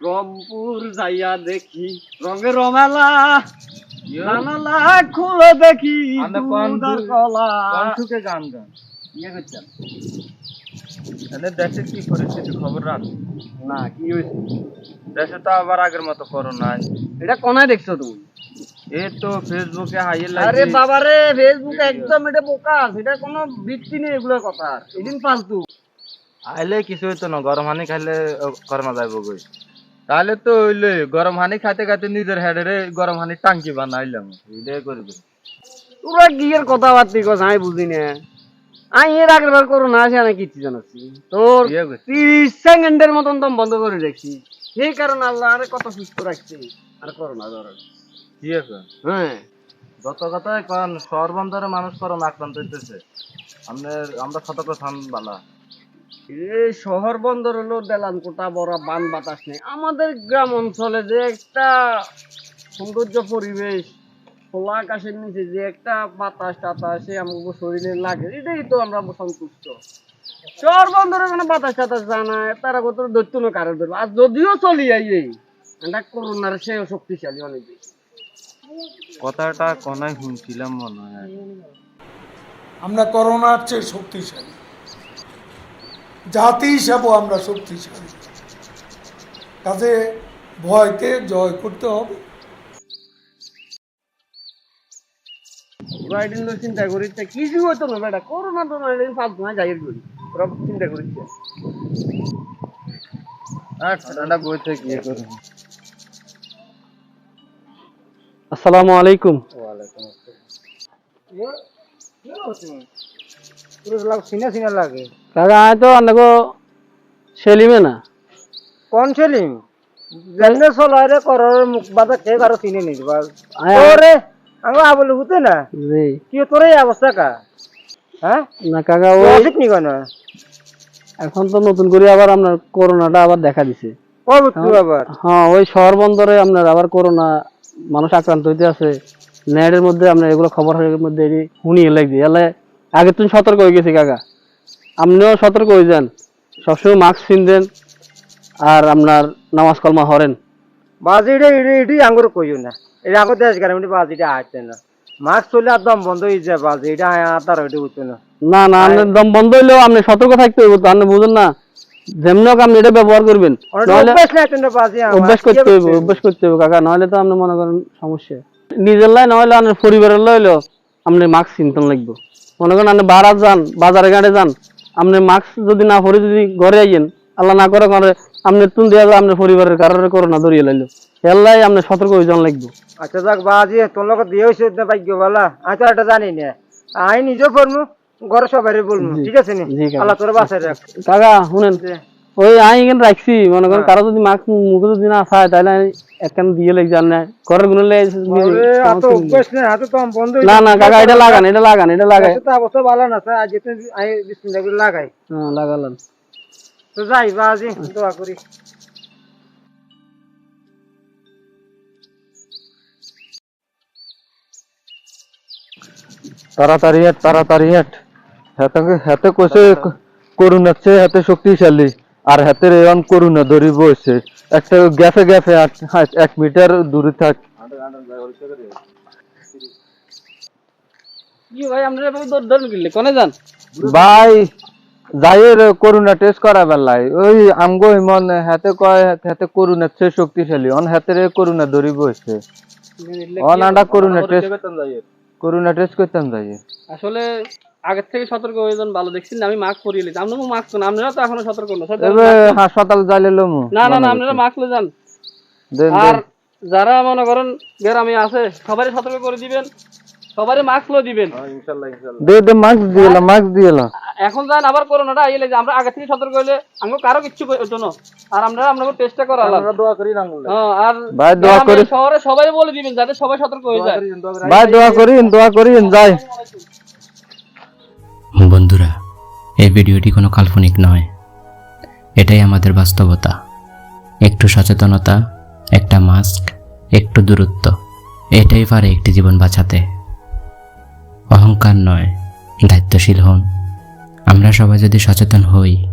রংপুর যাইয়া দেখি রঙে রঙালা জানালা খুলে দেখি কণ্ঠকে গান গান ইয়ে করছেন দেশে কি পরিস্থিতি? খবর রাখ। না কি হয়েছে? দেশে তো আবার আগের মতো করোনা। এটা কোনায় দেখছ তুমি? এই তো ফেসবুকে হাইয়ে আরে বাবা রে ফেসবুকে একদম এটা বোকা। সেটা কোনো ভিত্তি নেই এগুলোর কথা। এদিন ফালতু আইলে কিছু হইতো না গরম হানি খাইলে করোনা যাইব গই তাহলে তো হইলে গরম হানি খাইতে খাইতে নিজের হেডে গরম হানি টাঙ্কি বানাইলাম। এটাই করবে। তোরা কি এর কথাবার্তি কথা আমি বুঝি না। আমি এর আগের বার করোনা আসে আমি কিচ্ছু জানাচ্ছি তোর ইয়ে। তিরিশ সেকেন্ডের মতন দম বন্ধ করে দেখছি সেই কারণে আল্লাহ আরে কত সুস্থ রাখছে। আর করোনা ধরে। কি আছে? হ্যাঁ। যত কথাই কন শহর বন্দরে মানুষ করোনা আক্রান্ত হইতেছে। আমরা আমরা সতর্ক থান বালা। এই শহর বন্দর হলো দেলান কোটা বড় বান বাতাস নেই। আমাদের গ্রাম অঞ্চলে যে একটা সৌন্দর্য পরিবেশ খোলা আকাশের নিচে যে একটা বাতাস টাতাস আমাদের শরীরে লাগে এটাই তো আমরা সন্তুষ্ট। শহর বন্দরে কোনো বাতাস টাতাস না তারা কত দৈত্য না কারও ধরবে। আর যদিও চলি আই এই এটা করোনার সে শক্তিশালী অনেক বেশি। কথাটা কোনায় শুনছিলাম মনে হয়। আমরা করোনার চেয়ে শক্তিশালী। জাতি হিসাবেও আমরা শক্তিশালী। কাজে ভয়কে জয় করতে হবে। চিন্তা করিচ্ছে কিছু হইতো না বেটা করোনা তো না এদিন না যাই করি ওরা চিন্তা করিচ্ছে আর ঠান্ডা বইতে কি করবে আসসালামু সিনা সিনা লাগে। কাকা আয় তো আনগো সেলিমে না। কোন সেলিম? যেমনে চলারে করর মুখ বাদা কে কারও চিনে নিস বাস আয়, আয়। ওরে আমি আবলে হুতে না? জি। কি তোর অবস্থা কা? হ্যাঁ? না কাকা ওই অসুখ নি কেন? এখন তো নতুন করে আবার আপনার করোনাটা আবার দেখা দিছে। আবার? হ্যাঁ ওই শহর বন্দরে আপনার আবার করোনা মানুষ আক্রান্ত হইতে আছে। নেটের মধ্যে আপনার এগুলো খবরের মধ্যে শুনি লাগছে এলে আগে তুমি সতর্ক হয়ে গেছি কাকা। আপনিও সতর্ক হয়ে যান। সবসময় মাস্ক পিনতেন আর আপনার নামাজ কলমা হরেন বাজিটা এটি এটি আঙ্গুর কইও না। এটা আঙ্গুর দেশ গ্রামে বাজিটা আসছে না। মাস্ক চলে আর দম বন্ধ হয়ে যায় বাজি এটা আতার ওইটা হইতো না। না না আপনার দম বন্ধ হইলেও আপনি সতর্ক থাকতে হইব তো আপনি বুঝেন না। যেমনি আপনি এটা ব্যবহার করবেন। অভ্যাস করতে হইব অভ্যাস? করতে হইব কাকা। নাহলে তো আপনি মনে করেন সমস্যা। নিজের লাই নাহলে আপনার পরিবারের লাই আপনি মাস্ক চিনতেন লাগবে। মনে করেন আপনি বারাত যান বাজারে ঘাটে যান আপনি মাস্ক যদি না পরে যদি ঘরে আইয়েন আল্লাহ না করে করে আপনি তুন দেওয়া যাবে আপনার পরিবারের কারণে করোনা ধরিয়ে লাইলো। এল্লাই আপনি সতর্ক হয়ে যান লাগবে। আচ্ছা যাক বাজি তোর লোক দিয়ে হয়েছে ভাগ্য বলা আচ্ছা এটা জানি না। আই নিজেও করব ঘরে সবাই বলব ঠিক আছে নি? আল্লাহ তোর বাসায় রাখ। কাকা শুনেন। ওই আমি এখানে রাখছি মনে করেন হ্যাঁ। কারও যদি মাস্ক মুখে যদি না খায় তাহলে আমি একখান দিয়ে লেগে যান না। ঘরের হয়ে না না কাকা এটা লাগান এটা লাগান এটা লাগাই অবস্থা ভালো না স্যার আজ আমি বিসমিল্লাহ করে লাগাই। হ্যাঁ লাগালাম। তো যাই বাজি দোয়া করি। তাড়াতাড়ি হাট তাড়াতাড়ি হাট। হাতে হাতে কইছে করুণা চেয়ে হাতে শক্তিশালী। আর হাতের এমন করুণা ধরি বসে। একটা গ্যাফে আট- এক মিটার দূরে থাক। ভাই আমরা এভাবে দৌড় দৌড় গেলে কোনে যান? ভাই যাইয়ের করুণা টেস্ট করা বেলায়। ওই আমগো ইমন হাতে কয় হাতে করুণা চেয়ে শক্তিশালী। অন হাতের করুণা ধরি বসে। অন আন্ডা করুণা টেস্ট করুণা টেস্ট করতাম যাইয়ে আসলে আগের থেকে সতর্ক হয়ে যান ভালো দেখছেন না আমি মাস্ক পরিয়ে লিছি আপনারা মাস্ক না আপনারা তো এখনও সতর্ক না হাসপাতাল যাইলে লমু। না না না আপনারা মাস্ক লয়ে যান। দেন আর যারা মনে করেন গ্রামে আছে সবারই সতর্ক করে দিবেন সবারই মাস্ক লয়ে দিবেন। দে দে মাস্ক দিয়েলা মাস্ক দিয়েলা এখন যান আবার করোনাটা আইলে যে আমরা আগে থেকে সতর্ক হইলে আমরা কারও কিচ্ছু হতো না আর আমরা আপনাকে টেস্টটা করা আলাদা দোয়া করি না হ্যাঁ, আর ভাই দোয়া করি। শহরে সবাই বলে দিবেন যাতে সবাই সতর্ক হয়ে যায়। ভাই দোয়া করি। দোয়া করিন যাই। বন্ধুরা, এই ভিডিওটি কোনো কাল্পনিক নয়। এটাই আমাদের বাস্তবতা। একটু সচেতনতা, একটা মাস্ক, একটু দূরত্ব, এটাই পারে একটি জীবন বাঁচাতে। অহংকার নয়, দায়িত্বশীল হন। আমরা সবাই যদি সচেতন হই,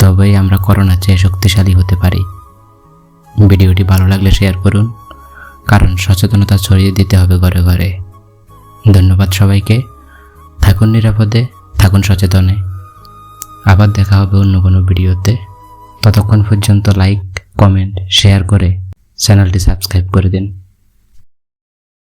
তবেই আমরা করোনার চেয়ে শক্তিশালী হতে পারি। ভিডিওটি ভালো লাগলে শেয়ার করুন, কারণ সচেতনতা ছড়িয়ে দিতে হবে ঘরে ঘরে। ধন্যবাদ সবাইকে। থাকুন নিরাপদে। থাকুন সচেতনে। আবার দেখা হবে অন্য কোনো ভিডিওতে। ততক্ষণ পর্যন্ত লাইক কমেন্ট শেয়ার করে চ্যানেলটি সাবস্ক্রাইব করে দিন।